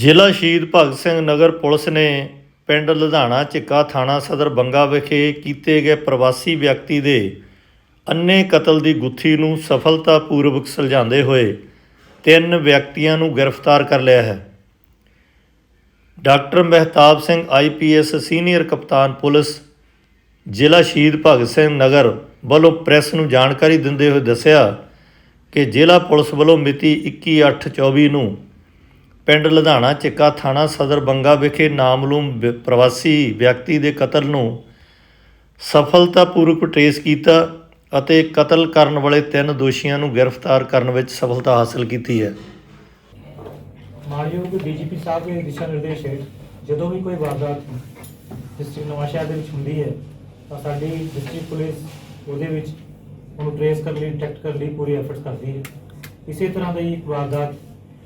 ਜ਼ਿਲ੍ਹਾ ਸ਼ਹੀਦ ਭਗਤ ਸਿੰਘ ਨਗਰ ਪੁਲਿਸ ਨੇ ਪਿੰਡ ਲੁਧਾਣਾ ਝਿੱਕਾ ਥਾਣਾ ਸਦਰ ਬੰਗਾ ਵਿਖੇ ਕੀਤੇ ਗਏ ਪ੍ਰਵਾਸੀ ਵਿਅਕਤੀ ਦੇ ਅੰਨੇ ਕਤਲ ਦੀ ਗੁੱਥੀ ਨੂੰ ਸਫਲਤਾਪੂਰਵਕ ਸੁਲਝਾਉਂਦੇ ਹੋਏ ਤਿੰਨ ਵਿਅਕਤੀਆਂ ਨੂੰ ਗ੍ਰਿਫਤਾਰ ਕਰ ਲਿਆ ਹੈ। Doctor Mehtab Singh IPS senior ਕਪਤਾਨ ਪੁਲਿਸ, ਜ਼ਿਲ੍ਹਾ ਸ਼ਹੀਦ ਭਗਤ ਸਿੰਘ ਨਗਰ ਵੱਲੋਂ ਪ੍ਰੈਸ ਨੂੰ ਜਾਣਕਾਰੀ ਦਿੰਦੇ ਹੋਏ ਦੱਸਿਆ ਕਿ ਜ਼ਿਲ੍ਹਾ ਪੁਲਿਸ ਵੱਲੋਂ ਮਿਤੀ 21/8/24 ਨੂੰ ਪਿੰਡ ਲੁਧਾਣਾ ਚਿੱਕਾ ਥਾਣਾ, ਸਦਰ ਬੰਗਾ ਵਿਖੇ ਨਾਮਲੂਮ ਪ੍ਰਵਾਸੀ ਵਿਅਕਤੀ ਦੇ ਕਤਲ ਨੂੰ ਸਫਲਤਾਪੂਰਵਕ ਟ੍ਰੇਸ ਕੀਤਾ ਅਤੇ ਕਤਲ ਕਰਨ ਵਾਲੇ ਤਿੰਨ ਦੋਸ਼ੀਆਂ ਨੂੰ ਗ੍ਰਿਫਤਾਰ ਕਰਨ ਵਿੱਚ ਸਫਲਤਾ ਹਾਸਲ ਕੀਤੀ ਹੈ। ਮਾਨਯੋਗ ਡੀਜੀਪੀ ਸਾਹਿਬ ਦੇ ਦਿਸ਼ਾ ਨਿਰਦੇਸ਼ ਹੇਠ ਜਦੋਂ ਵੀ ਕੋਈ ਵਾਰਦਾਤ ਡਿਸਟ੍ਰਿਕਟ ਨਵਾਂਸ਼ਹਿਰ ਦੇ ਵਿੱਚ ਹੁੰਦੀ ਹੈ, ਤਾਂ ਸਾਡੀ ਡਿਸਟ੍ਰਿਕਟ ਪੁਲਿਸ ਉਹਦੇ ਵਿੱਚ ਉਹਨੂੰ ਟ੍ਰੇਸ ਕਰਨ ਲਈ, ਡਿਟੈਕਟ ਕਰਨ ਲਈ ਪੂਰੀ ਐਫਰਟਸ ਕਰਦੀ ਹੈ। ਇਸੇ ਤਰ੍ਹਾਂ ਦੀ ਇੱਕ ਵਾਰਦਾਤ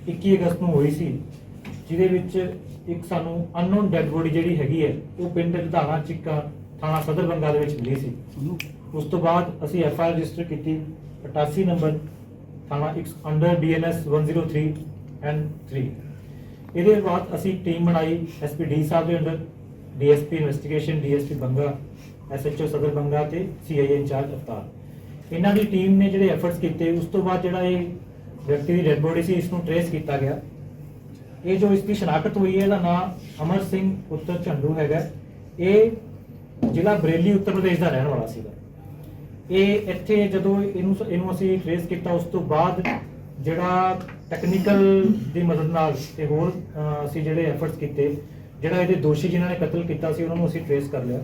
21 ਅਗਸਤ ਨੂੰ ਹੋਈ ਸੀ, ਜਿਹਦੇ ਵਿੱਚ ਇੱਕ ਸਾਨੂੰ ਅਨਨੋਨ ਡੈੱਡ ਬੋਡੀ ਜਿਹੜੀ ਹੈਗੀ ਹੈ, ਉਹ ਪਿੰਡ ਲੁਧਾਣਾ ਚਿੱਕਾ ਥਾਣਾ ਸਦਰ ਬੰਗਾ ਦੇ ਵਿੱਚ ਮਿਲੀ ਸੀ। ਉਸ ਤੋਂ ਬਾਅਦ ਅਸੀਂ ਐਫ ਆਈ ਆਰ ਰਜਿਸਟਰ ਕੀਤੀ 88 ਨੰਬਰ ਥਾਣਾ ਇੱਕ ਅੰਡਰ ਡੀਐਨਐਸ 103 ਐਂਡ 3 ਇਹਦੇ ਬਾਅਦ ਅਸੀਂ ਟੀਮ ਬਣਾਈ ਐਸਪੀ ਡੀ ਸਾਹਿਬ ਦੇ under DSP investigation DSP Banga SHO Sadar Banga ਤੇ ਸੀਆਈਏ ਇੰਚਾਰਜ ਅਵਤਾਰ। ਇਹਨਾਂ ਦੀ ਟੀਮ ਨੇ ਜਿਹੜੇ ਐਫਰਟਸ ਕੀਤੇ, ਉਸ ਤੋਂ ਬਾਅਦ ਜਿਹੜਾ ਇਹ ਵਿਅਕਤੀ ਦੀ ਡੈਡ ਬੋਡੀ ਸੀ ਇਸ ਨੂੰ ਟ੍ਰੇਸ ਕੀਤਾ ਗਿਆ। ਇਹ ਜੋ ਇਸ ਦੀ ਸ਼ਨਾਖਤ ਹੋਈ ਹੈ, ਇਹਦਾ ਨਾਮ ਅਮਰ ਸਿੰਘ ਪੁੱਤਰ ਝੰਡੂ ਹੈਗਾ। ਇਹ ਜ਼ਿਲ੍ਹਾ ਬਰੇਲੀ, ਉੱਤਰ ਪ੍ਰਦੇਸ਼ ਦਾ ਰਹਿਣ ਵਾਲਾ ਸੀਗਾ। ਇਹ ਇੱਥੇ ਜਦੋਂ ਇਹਨੂੰ ਇਹਨੂੰ ਅਸੀਂ ਟ੍ਰੇਸ ਕੀਤਾ, ਉਸ ਤੋਂ ਬਾਅਦ ਜਿਹੜਾ ਟੈਕਨੀਕਲ ਦੀ ਮਦਦ ਨਾਲ ਤੇ ਹੋਰ ਅਸੀਂ ਜਿਹੜੇ ਐਫਰਟਸ ਕੀਤੇ, ਜਿਹੜਾ ਇਹਦੇ ਦੋਸ਼ੀ ਜਿਨ੍ਹਾਂ ਨੇ ਕਤਲ ਕੀਤਾ ਸੀ, ਉਹਨਾਂ ਨੂੰ ਅਸੀਂ ਟ੍ਰੇਸ ਕਰ ਲਿਆ।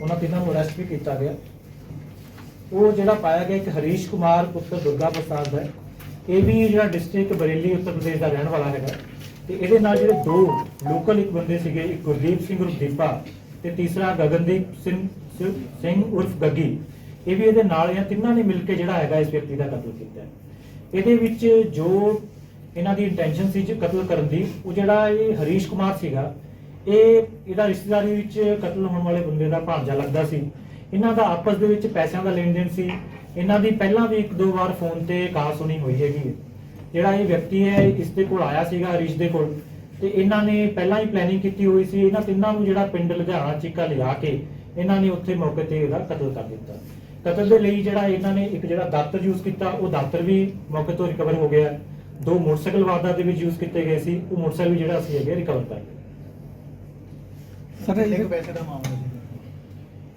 ਉਹਨਾਂ ਤਿੰਨਾਂ ਨੂੰ ਅਰੈਸਟ ਵੀ ਕੀਤਾ ਗਿਆ। ਉਹ ਜਿਹੜਾ ਪਾਇਆ ਗਿਆ ਇੱਕ ਹਰੀਸ਼ ਕੁਮਾਰ ਪੁੱਤਰ, ਦੁਰਗਾ ਪ੍ਰਸਾਦ ਹੈ। ਇਹ ਵੀ ਜਿਹੜਾ ਡਿਸਟ੍ਰਿਕਟ ਬਰੇਲੀ ਉੱਤਰ ਪ੍ਰਦੇਸ਼ ਦਾ ਰਹਿਣ ਵਾਲਾ ਹੈਗਾ। ਤੇ ਇਹਦੇ ਨਾਲ ਜਿਹੜੇ ਦੋ ਲੋਕਲ ਇੱਕ ਬੰਦੇ ਸੀਗੇ, ਇੱਕ ਗੁਰਦੀਪ ਸਿੰਘ ਉਰਫ ਦੀਪਾ ਤੇ ਤੀਸਰਾ ਗਗਨਦੀਪ ਸਿੰਘ ਸਿੰਘ ਉਰਫ ਗੱਗੀ। ਇਹ ਵੀ ਇਹਦੇ ਨਾਲ ਇਹ ਤਿੰਨਾਂ ਨੇ ਮਿਲ ਕੇ ਜਿਹੜਾ ਹੈਗਾ ਇਸ ਵਿਅਕਤੀ ਦਾ ਕਤਲ ਕੀਤਾ। ਇਹਦੇ ਵਿੱਚ ਜੋ ਇਹਨਾਂ ਦੀ ਇੰਟੈਂਸ਼ਨ ਸੀ ਕਤਲ ਕਰਨ ਦੀ, ਉਹ ਜਿਹੜਾ ਇਹ ਹਰੀਸ਼ ਕੁਮਾਰ ਸੀਗਾ, ਇਹ ਇਹਦਾ ਰਿਸ਼ਤੇਦਾਰੀ ਵਿੱਚ ਕਤਲ ਹੋਣ ਵਾਲੇ ਬੰਦੇ ਦਾ ਭਾਂਜਾ ਲੱਗਦਾ ਸੀ। ਇਹਨਾਂ ਦਾ ਆਪਸ ਦੇ ਵਿੱਚ ਪੈਸਿਆਂ ਦਾ ਲੈਣ ਦੇਣ ਸੀ। ਇਹਨਾਂ ਦੀ ਪਹਿਲਾਂ ਵੀ ਇੱਕ ਦੋ ਵਾਰ ਫੋਨ ਤੇ ਕਹਾ ਸੁਣੀ ਹੋਈ ਹੈਗੀ ਹੈ। ਜਿਹੜਾ ਇਹ ਵਿਅਕਤੀ ਹੈ ਇਸ ਦੇ ਕੋਲ ਆਇਆ ਸੀਗਾ ਹਰੀਸ਼ ਦੇ ਕੋਲ। ਤੇ ਇਹਨਾਂ ਨੇ ਪਹਿਲਾਂ ਹੀ ਪਲੈਨਿੰਗ ਕੀਤੀ ਹੋਈ ਸੀ। ਇਹਨਾਂ ਤਿੰਨਾਂ ਨੂੰ ਜਿਹੜਾ ਪਿੰਡ ਲੁਧਿਆਣਾ ਚੀਕਾ ਲਿਆ ਕੇ ਇਹਨਾਂ ਨੇ ਉੱਥੇ ਮੌਕੇ ਤੇ ਇਹਦਾ ਕਤਲ ਕਰ ਦਿੱਤਾ। ਕਤਲ ਦੇ ਲਈ ਜਿਹੜਾ ਇਹਨਾਂ ਨੇ ਇੱਕ ਜਿਹੜਾ ਦਾਤਰ ਯੂਜ਼ ਕੀਤਾ ਉਹ ਦਾਤਰ ਵੀ ਮੌਕੇ ਤੋਂ ਰਿਕਵਰ ਹੋ ਗਿਆ। ਦੋ ਮੋਟਰਸਾਈਕਲ ਵਾਰਦਾਤ ਦੇ ਵਿੱਚ ਯੂਜ਼ ਕੀਤੇ ਗਏ ਸੀ। ਉਹ ਮੋਟਰਸਾਈਕਲ ਵੀ ਜਿਹੜਾ ਅਸੀਂ ਹੈਗੇ ਰਿਕਵਰ ਕਰ ਲਿਆ ਸਰ ਇਹ ਪੈਸੇ ਦਾ ਮਾਮਲਾ ਸੀ?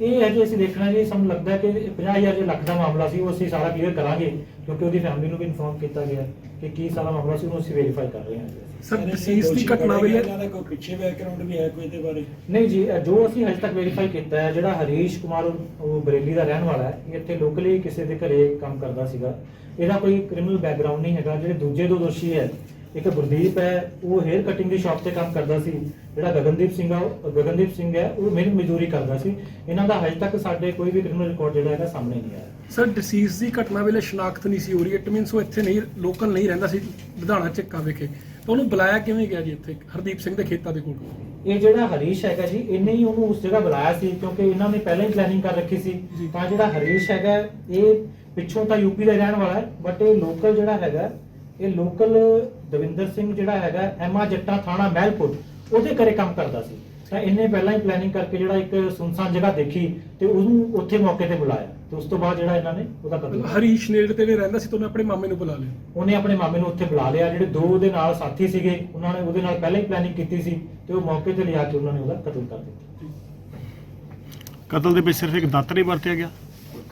ਇਹ ਹੈ ਜੀ ਅਸੀਂ ਦੇਖਣਾ ਜੀ ਸਾਨੂੰ ਲੱਗਦਾ ਕਿ 50000 ਜੇ ਲੱਖ ਦਾ ਮਾਮਲਾ ਸੀ ਉਹ ਅਸੀਂ ਸਾਰਾ ਕਲੀਅਰ ਕਰਾਂਗੇ ਕਿਉਂਕਿ ਉਹਦੀ ਫੈਮਿਲੀ ਨੂੰ ਵੀ ਇਨਫੋਰਮ ਕੀਤਾ ਗਿਆ ਕਿ ਕੀ ਸਾਰਾ ਮਾਮਲਾ ਸੀ ਉਹਨੂੰ ਅਸੀਂ ਵੈਰੀਫਾਈ ਕਰ ਰਹੇ ਹਾਂ। ਸਰ ਡਿਸੀਜ਼ ਦੀ ਘਟਨਾ ਵੀ ਹੈ ਕੋਈ ਪਿੱਛੇ ਬੈਕਗ੍ਰਾਉਂਡ ਵੀ ਹੈ ਕੋਈ ਇਹਦੇ ਬਾਰੇ ਨਹੀਂ ਜੀ ਜੋ ਅਸੀਂ ਹਜੇ ਤੱਕ ਵੈਰੀਫਾਈ ਕੀਤਾ ਹੈ ਜਿਹੜਾ ਹਰੀਸ਼ ਕੁਮਾਰ ਉਹ- ਉਹ ਬਰੇਲੀ ਦਾ ਰਹਿਣ ਵਾਲਾ ਹੈ ਇਹ ਇੱਥੇ ਲੋਕਲੀ ਕਿਸੇ ਦੇ ਘਰੇ ਕੰਮ ਕਰਦਾ ਸੀਗਾ ਇਹਦਾ ਕੋਈ ਕ੍ਰਿਮੀਨਲ ਬੈਕਗ੍ਰਾਉਂਡ ਨਹੀਂ ਹੈਗਾ ਜਿਹੜੇ ਦੂਜੇ ਦੋ ਦੋਸ਼ੀ ਹੈ ਇੱਕ ਗੁਰਦੀਪ ਹੈ ਉਹ ਹੇਅਰ ਕਟਿੰਗ ਦੀ ਸ਼ਾਪ ਤੇ ਕੰਮ ਕਰਦਾ ਸੀ। ਜਿਹੜਾ ਗਗਨਦੀਪ ਸਿੰਘ ਆ ਉਹ- ਗਗਨਦੀਪ ਸਿੰਘ ਹੈ ਉਹ ਮਿਹਨਤ ਮਜ਼ਦੂਰੀ ਕਰਦਾ ਸੀ। ਇਹਨਾਂ ਦਾ ਹਜੇ ਤੱਕ ਸਾਡੇ ਕੋਈ ਵੀ ਕ੍ਰਿਮੀਨਲ ਰਿਕਾਰਡ ਜਿਹੜਾ ਹੈਗਾ ਸਾਹਮਣੇ ਨਹੀਂ ਆਇਆ। ਸਰ ਡਿਸੀਜ਼ ਦੀ ਘਟਨਾ ਵੇਲੇ ਸ਼ਨਾਖਤ ਨਹੀਂ ਸੀ ਹੋ ਰਹੀ। ਇਟ ਮੀਨਸ ਉਹ ਇੱਥੇ ਨਹੀਂ ਲੋਕਲ ਨਹੀਂ ਰਹਿੰਦਾ ਸੀ ਲੁਧਿਆਣਾ ਚੱਕਾ ਵਿਖੇ। ਤਾਂ ਉਹਨੂੰ ਬੁਲਾਇਆ ਕਿਵੇਂ ਗਿਆ ਜੀ ਇੱਥੇ? ਹਰਦੀਪ ਸਿੰਘ ਦੇ ਖੇਤਾਂ ਦੇ ਕੋਲ। ਇਹ ਜਿਹੜਾ ਹਰੀਸ਼ ਹੈਗਾ ਜੀ ਇਹਨੇ ਹੀ ਉਹਨੂੰ ਉਸ ਜਗ੍ਹਾ ਬੁਲਾਇਆ ਸੀ ਕਿਉਂਕਿ ਇਹਨਾਂ ਨੇ ਪਹਿਲਾਂ ਹੀ ਪਲੈਨਿੰਗ ਕਰ ਰੱਖੀ ਸੀ। ਜੀ। ਤਾਂ ਜਿਹੜਾ ਹਰੀਸ਼ ਹੈਗਾ ਇਹ ਪਿੱਛੋਂ ਤਾਂ ਯੂਪੀ ਦਾ ਰਹਿਣ ਵਾਲਾ ਹੈ ਬਟ ਇਹ ਲੋਕਲ ਜਿਹੜਾ ਹੈਗਾ ਇਹ ਲੋਕਲ ਦਵਿੰਦਰ ਸਿੰਘ ਜਿਹੜਾ ਹੈਗਾ ਐਮਾ ਜੱਟਾ ਥਾਣਾ ਮਹਿਲਪੁਰ ਉਹਦੇ ਘਰੇ ਕੰਮ ਕਰਦਾ ਸੀ। ਤਾਂ ਇਹਨੇ ਪਹਿਲਾਂ ਹੀ ਪਲੈਨਿੰਗ ਕਰਕੇ ਜਿਹੜਾ ਇੱਕ ਸੁਨਸਾਨ ਜਗ੍ਹਾ ਦੇਖੀ ਤੇ ਉਹਨੂੰ ਉੱਥੇ ਮੌਕੇ ਤੇ ਬੁਲਾਇਆ। ਤੇ ਉਸ ਤੋਂ ਬਾਅਦ ਜਿਹੜਾ ਇਹਨਾਂ ਨੇ ਉਹਦਾ ਕਤਲ। ਹਰੀਸ਼ ਨੇੜੇ ਤੇ ਰਹਿੰਦਾ ਸੀ ਤਾਂ ਉਹਨੇ ਆਪਣੇ ਮਾਮੇ ਨੂੰ ਬੁਲਾ ਲਿਆ। ਉਹਨੇ ਆਪਣੇ ਮਾਮੇ ਨੂੰ ਉੱਥੇ ਬੁਲਾ ਲਿਆ। ਜਿਹੜੇ ਦੋ ਉਹਦੇ ਨਾਲ ਸਾਥੀ ਸੀਗੇ ਉਹਨਾਂ ਨੇ ਉਹਦੇ ਨਾਲ ਪਹਿਲਾਂ ਹੀ ਪਲੈਨਿੰਗ ਕੀਤੀ ਸੀ ਤੇ ਉਹ ਮੌਕੇ ਤੇ ਲਿਆ ਕੇ ਉਹਨਾਂ ਨੇ ਉਹਦਾ ਕਤਲ ਕਰ ਦਿੱਤਾ। ਕਤਲ ਦੇ ਵਿੱਚ ਸਿਰਫ ਇੱਕ ਦਾਤਰ ਹੀ ਵਰਤਿਆ ਗਿਆ।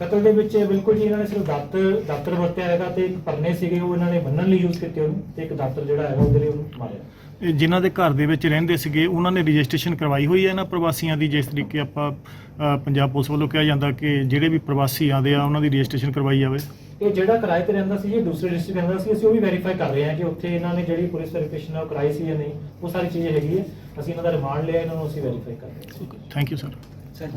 ਕਤਲ ਦੇ ਵਿੱਚ ਬਿਲਕੁਲ ਜੀ ਇਹਨਾਂ ਨੇ ਸਿਰਫ ਦਾਤਰ ਦਾਤਰ ਵਰਤਿਆ ਹੈਗਾ ਤੇ ਇੱਕ ਪਰਨੇ ਸੀਗੇ ਉਹ ਇਹਨਾਂ ਨੇ ਬੰਨਣ ਲਈ ਯੂਜ਼ ਕੀਤੇ ਉਹਨੂੰ ਤੇ ਇੱਕ ਦਾਤਰ ਜਿਹੜਾ ਹੈਗਾ ਉਹਦੇ ਲਈ ਉਹਨੂੰ ਮਾਰਿਆ। ਇਹ ਜਿਨ੍ਹਾਂ ਦੇ ਘਰ ਦੇ ਵਿੱਚ ਰਹਿੰਦੇ ਸੀਗੇ ਉਹਨਾਂ ਨੇ ਰਜਿਸਟ੍ਰੇਸ਼ਨ ਕਰਵਾਈ ਹੋਈ ਹੈ ਇਹਨਾਂ ਪ੍ਰਵਾਸੀਆਂ ਦੀ ਜਿਸ ਤਰੀਕੇ ਆਪਾਂ ਅ, ਪੰਜਾਬ ਪੁਲਿਸ ਵੱਲੋਂ ਕਿਹਾ ਜਾਂਦਾ ਕਿ ਜਿਹੜੇ ਵੀ ਪ੍ਰਵਾਸੀ ਆਉਂਦੇ ਆ ਉਹਨਾਂ ਦੀ ਰਜਿਸਟ੍ਰੇਸ਼ਨ ਕਰਵਾਈ ਜਾਵੇ। ਇਹ ਜਿਹੜਾ ਕਿਰਾਏ ਤੇ ਰਹਿੰਦਾ ਸੀ ਇਹ ਦੂਸਰੇ ਡਿਸਟ੍ਰਿਕਟ ਰਹਿੰਦਾ ਸੀ ਅਸੀਂ ਉਹ ਵੀ ਵੈਰੀਫਾਈ ਕਰ ਰਹੇ ਹਾਂ ਕਿ ਉੱਥੇ ਇਹਨਾਂ ਨੇ ਜਿਹੜੀ ਪੁਲਿਸ ਵੈਰੀਫਿਕੇਸ਼ਨ ਹੈ ਉਹ ਕਰਾਈ ਸੀ ਜਾਂ ਨਹੀਂ ਉਹ ਸਾਰੀ ਚੀਜ਼ਾਂ ਹੈਗੀ ਹੈ। ਅਸੀਂ ਇਹਨਾਂ ਦਾ ਰਿਮਾਂਡ ਲਿਆ ਇਹਨਾਂ ਨੂੰ ਅਸੀਂ ਵੈਰੀਫਾਈ ਕਰ ਰਹੇ ਹਾਂ। Thank you sir